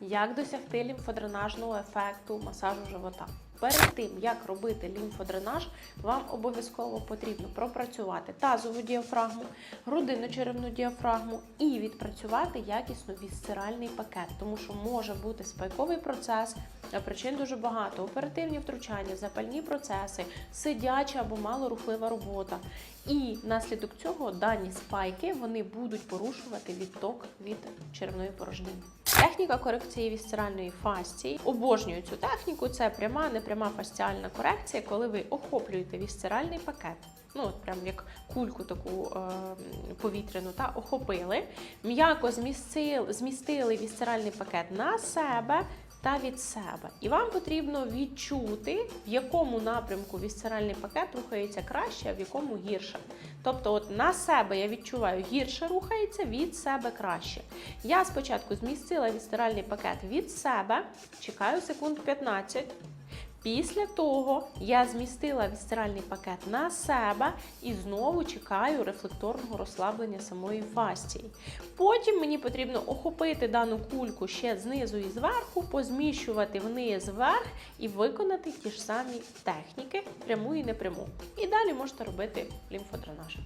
як досягти лімфодренажного ефекту масажу живота. Перед тим, як робити лімфодренаж, вам обов'язково потрібно пропрацювати тазову діафрагму, грудинно-черевну діафрагму і відпрацювати якісно вісцеральний пакет, тому що може бути спайковий процес, причин дуже багато: оперативні втручання, запальні процеси, сидяча або малорухлива робота. І внаслідок цього дані спайки вони будуть порушувати відток від черевної порожнини. Техніка корекції вісцеральної фасції. Обожнюю цю техніку. Це пряма, непряма фасціальна корекція, коли ви охоплюєте вісцеральний пакет. Ну, от прям як кульку таку е, повітряну та охопили, м'яко змістили, змістили вісцеральний пакет на себе та від себе. І вам потрібно відчути, в якому напрямку вісцеральний пакет рухається краще, а в якому гірше. Тобто, от на себе я відчуваю, гірше рухається, від себе краще. Я спочатку змістила вісцеральний пакет від себе, чекаю секунд 15. Після того я змістила вісцеральний пакет на себе і знову чекаю рефлекторного розслаблення самої фасції. Потім мені потрібно охопити дану кульку ще знизу і зверху, позміщувати вниз вверх і виконати ті ж самі техніки, пряму і непряму. І далі можете робити лімфодренаж.